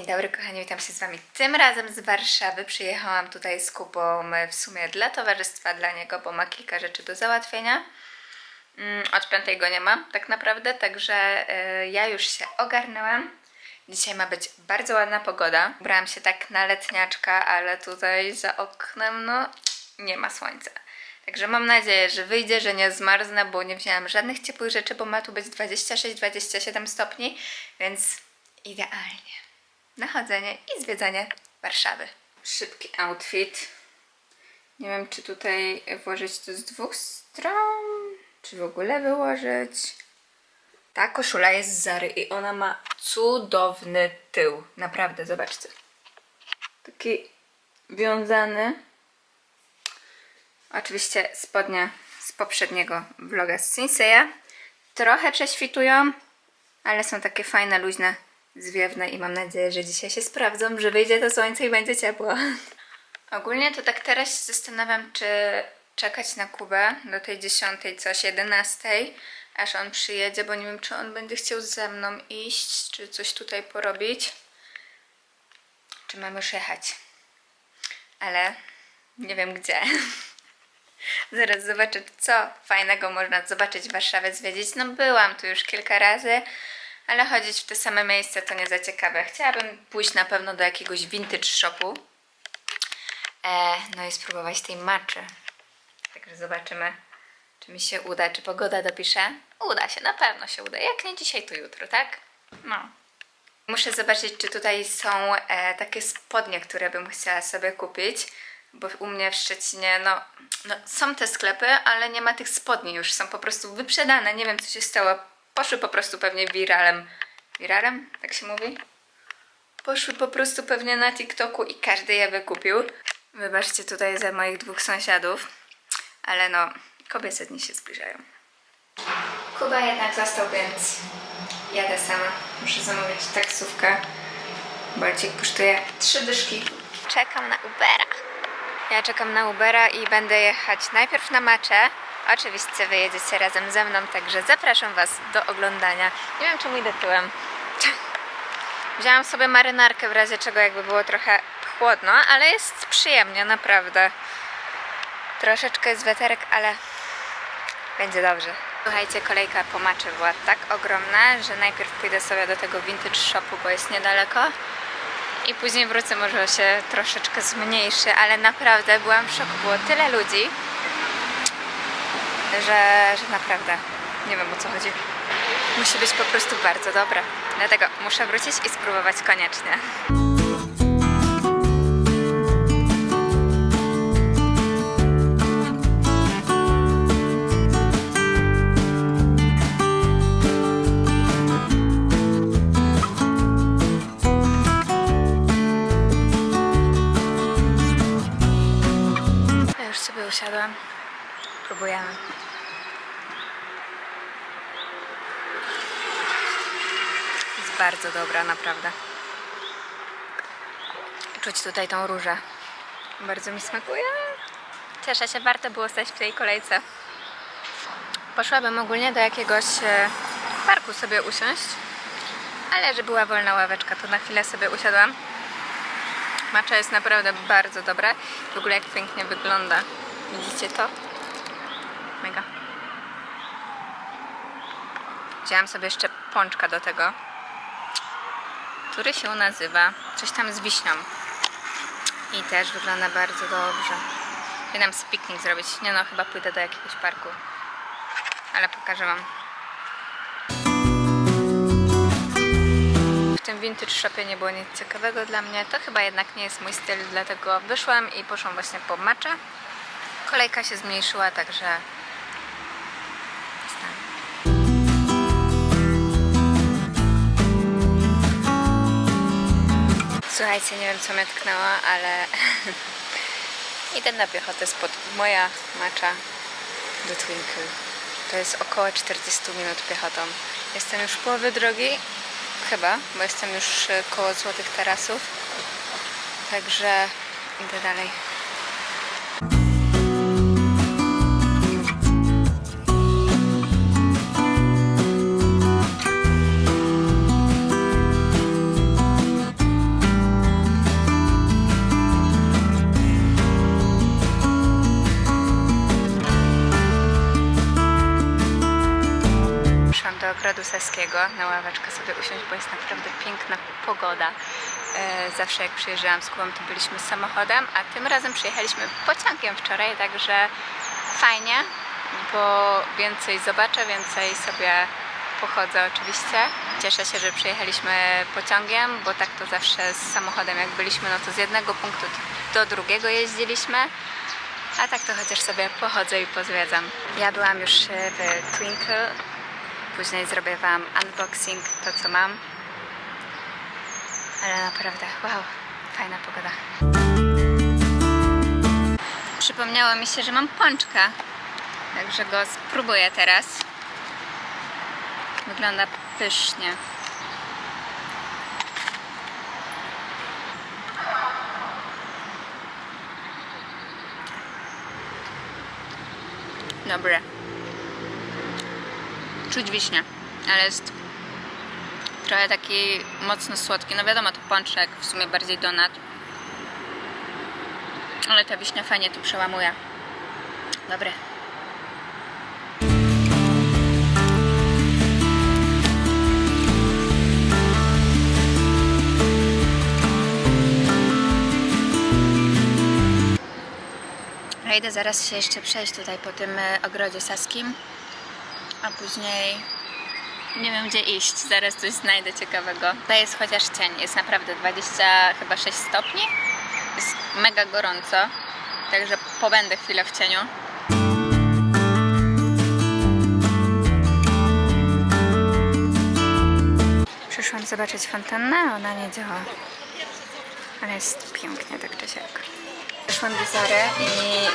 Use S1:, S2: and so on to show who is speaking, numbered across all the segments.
S1: dobry kochani, witam się z Wami tym razem z Warszawy. Przyjechałam tutaj z kupą e, w sumie dla towarzystwa, dla niego, bo ma kilka rzeczy do załatwienia. Mm, Od piątej go nie ma tak naprawdę, także e, ja już się ogarnęłam. Dzisiaj ma być bardzo ładna pogoda. Brałam się tak na letniaczka, ale tutaj za oknem no nie ma słońca. Także mam nadzieję, że wyjdzie, że nie zmarznę, bo nie wzięłam żadnych ciepłych rzeczy, bo ma tu być 26-27 stopni, więc idealnie na chodzenie i zwiedzanie Warszawy. Szybki outfit. Nie wiem, czy tutaj włożyć to z dwóch stron, czy w ogóle wyłożyć. Ta koszula jest z Zary i ona ma cudowny tył. Naprawdę, zobaczcie. Taki wiązany. Oczywiście spodnie z poprzedniego vloga z Sinseya. Trochę prześwitują, ale są takie fajne, luźne, zwiewne i mam nadzieję, że dzisiaj się sprawdzą, że wyjdzie to słońce i będzie ciepło. Ogólnie to tak teraz się zastanawiam, czy czekać na Kubę do tej 10, coś 11, aż on przyjedzie, bo nie wiem, czy on będzie chciał ze mną iść, czy coś tutaj porobić. Czy mam już jechać? Ale nie wiem gdzie. Zaraz zobaczę, co fajnego można zobaczyć w Warszawie, zwiedzić. No byłam tu już kilka razy, ale chodzić w te same miejsca to nie za ciekawe. Chciałabym pójść na pewno do jakiegoś vintage shopu. E, no i spróbować tej maczy. Także zobaczymy, czy mi się uda, czy pogoda dopisze. Uda się, na pewno się uda. Jak nie dzisiaj, to jutro, tak? No. Muszę zobaczyć, czy tutaj są e, takie spodnie, które bym chciała sobie kupić, bo u mnie w Szczecinie, no, no, są te sklepy, ale nie ma tych spodni już, są po prostu wyprzedane, nie wiem co się stało, poszły po prostu pewnie wiralem, wiralem, tak się mówi? Poszły po prostu pewnie na TikToku i każdy je wykupił. Wybaczcie tutaj za moich dwóch sąsiadów, ale no, kobiece dni się zbliżają. Kuba jednak został, więc jadę sama. Muszę zamówić taksówkę. Bolcik kosztuje trzy dyszki. Czekam na Ubera. Ja czekam na Ubera i będę jechać najpierw na Maczę. Oczywiście wyjedziecie razem ze mną, także zapraszam Was do oglądania. Nie wiem, czemu idę tyłem. Wzięłam sobie marynarkę w razie czego jakby było trochę chłodno, ale jest przyjemnie, naprawdę. Troszeczkę jest weterek, ale będzie dobrze. Słuchajcie, kolejka po maczy była tak ogromna, że najpierw pójdę sobie do tego vintage shopu, bo jest niedaleko. I później wrócę, może się troszeczkę zmniejszy, ale naprawdę byłam w szoku. Było tyle ludzi, że, że naprawdę nie wiem o co chodzi. Musi być po prostu bardzo dobre. Dlatego muszę wrócić i spróbować koniecznie. Bardzo dobra, naprawdę. Czuć tutaj tą różę. Bardzo mi smakuje. Cieszę się, warto było stać w tej kolejce. Poszłabym ogólnie do jakiegoś e, parku sobie usiąść, ale że była wolna ławeczka, to na chwilę sobie usiadłam. Macza jest naprawdę bardzo dobra. W ogóle jak pięknie wygląda. Widzicie to? Mega. Wzięłam sobie jeszcze pączka do tego, który się nazywa coś tam z wiśnią. I też wygląda bardzo dobrze. Powinnam sobie piknik zrobić. Nie no, chyba pójdę do jakiegoś parku. Ale pokażę Wam. W tym vintage shopie nie było nic ciekawego dla mnie. To chyba jednak nie jest mój styl, dlatego wyszłam i poszłam właśnie po matcha. Kolejka się zmniejszyła, także Słuchajcie, nie wiem co mnie tknęło, ale idę na piechotę spod moja macza do Twinkle. To jest około 40 minut piechotą. Jestem już w połowie drogi, chyba, bo jestem już e, koło Złotych Tarasów. Także idę dalej. Na ławeczkę sobie usiąść, bo jest naprawdę piękna pogoda. E, zawsze jak przyjeżdżałam z Kubą, to byliśmy samochodem, a tym razem przyjechaliśmy pociągiem wczoraj, także fajnie, bo więcej zobaczę, więcej sobie pochodzę oczywiście. Cieszę się, że przyjechaliśmy pociągiem, bo tak to zawsze z samochodem jak byliśmy, no to z jednego punktu do drugiego jeździliśmy. A tak to chociaż sobie pochodzę i pozwiedzam. Ja byłam już w Twinkle. Później zrobię Wam unboxing, to co mam. Ale naprawdę, wow, fajna pogoda. Przypomniało mi się, że mam pączka. Także go spróbuję teraz. Wygląda pysznie. Dobre. Czuć wiśnię, ale jest trochę taki mocno słodki. No wiadomo, to pączek, w sumie bardziej donat. Ale ta wiśnia fajnie tu przełamuje. Dobre. Idę zaraz się jeszcze przejść tutaj po tym e, ogrodzie saskim, a później nie wiem gdzie iść. Zaraz coś znajdę ciekawego. To jest chociaż cień. Jest naprawdę 20 chyba 6 stopni. Jest mega gorąco. Także pobędę chwilę w cieniu. Przyszłam zobaczyć fontannę, ona nie działa. Ale jest pięknie tak czy siak. Wyszłam do Zary i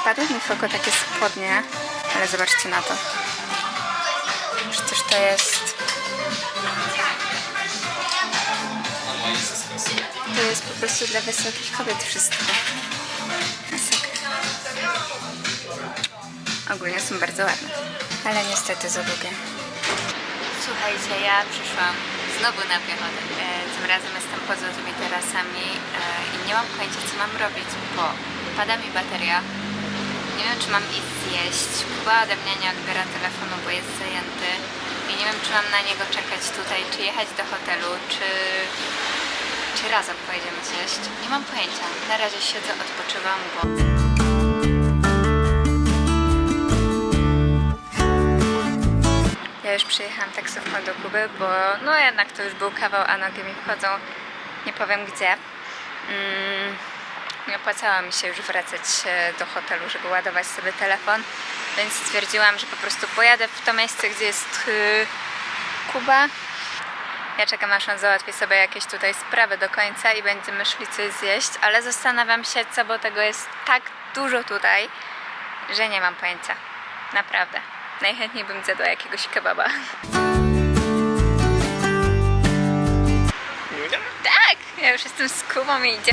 S1: wpadły mi w oko takie spodnie, ale zobaczcie na to. Przecież to jest... To jest po prostu dla wysokich kobiet wszystko. Ogólnie są bardzo ładne, ale niestety za długie. Słuchajcie, ja przyszłam znowu na piechotę. E, tym razem jestem poza tymi tarasami e, i nie mam pojęcia, co mam robić, bo pada mi bateria. Nie wiem, czy mam iść zjeść. Kuba ode mnie nie odbiera telefonu, bo jest zajęty. I nie wiem, czy mam na niego czekać tutaj, czy jechać do hotelu, czy, czy razem pojedziemy zjeść. Nie mam pojęcia. Na razie siedzę, odpoczywam, bo... Ja już przyjechałam taksówką do Kuby, bo no jednak to już był kawał, a nogi mi wchodzą nie powiem gdzie. Mm, nie opłacało mi się już wracać e, do hotelu, żeby ładować sobie telefon, więc stwierdziłam, że po prostu pojadę w to miejsce, gdzie jest y, Kuba. Ja czekam aż on załatwi sobie jakieś tutaj sprawy do końca i będziemy szli coś zjeść, ale zastanawiam się co, bo tego jest tak dużo tutaj, że nie mam pojęcia. Naprawdę. Najchętniej bym zjadła jakiegoś kebaba. Tak! Ja już jestem z Kubą i idzie.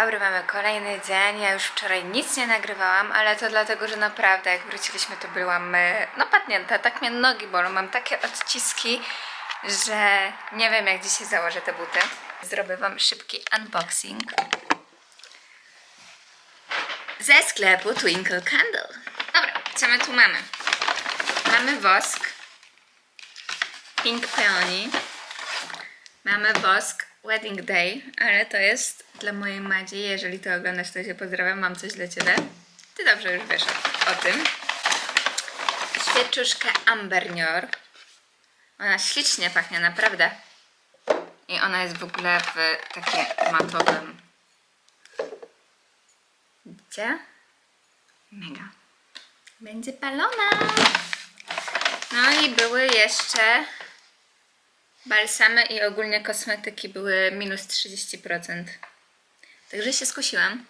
S1: Dobry, mamy kolejny dzień. Ja już wczoraj nic nie nagrywałam, ale to dlatego, że naprawdę jak wróciliśmy, to byłam e, no padnięta, tak mnie nogi bolą, mam takie odciski, że nie wiem jak dzisiaj założę te buty. Zrobię wam szybki unboxing ze sklepu Twinkle Candle. Dobra, co my tu mamy? Mamy wosk Pink Peony. Mamy wosk Wedding Day, ale to jest dla mojej Madzi. Jeżeli to oglądasz, to się pozdrawiam. Mam coś dla Ciebie. Ty dobrze już wiesz o tym. Świeczuszka Amber Nior. Ona ślicznie pachnie, naprawdę. I ona jest w ogóle w takim matowym. Widzicie? Mega. Będzie palona. No i były jeszcze balsamy i ogólnie kosmetyki były minus 30%. Także się skusiłam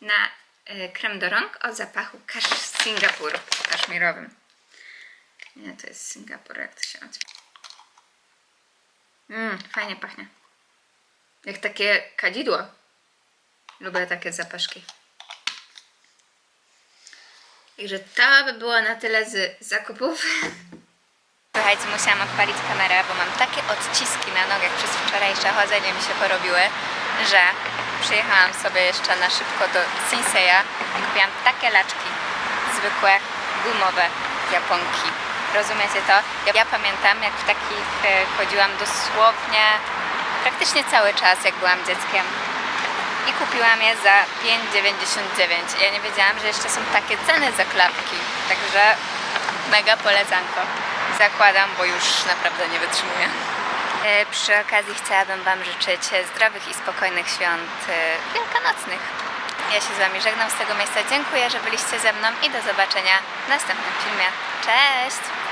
S1: na y, krem do rąk o zapachu kasz Singapur kaszmirowym. Nie, to jest Singapur, jak to się nazywa. Mmm, fajnie pachnie. Jak takie kadzidło. Lubię takie zapaszki. Także to by było na tyle z zakupów. Słuchajcie, musiałam odpalić kamerę, bo mam takie odciski na nogach przez wczorajsze chodzenie mi się porobiły, że przyjechałam sobie jeszcze na szybko do Sinseya i kupiłam takie laczki, zwykłe, gumowe japonki. Rozumiecie to? Ja, ja pamiętam, jak w takich e, chodziłam dosłownie praktycznie cały czas, jak byłam dzieckiem. I kupiłam je za 5,99. Ja nie wiedziałam, że jeszcze są takie ceny za klapki. Także mega polecanko. Zakładam, bo już naprawdę nie wytrzymuję. E, Przy okazji chciałabym Wam życzyć zdrowych i spokojnych świąt e, wielkanocnych. Ja się z Wami żegnam z tego miejsca. Dziękuję, że byliście ze mną i do zobaczenia w następnym filmie. Cześć!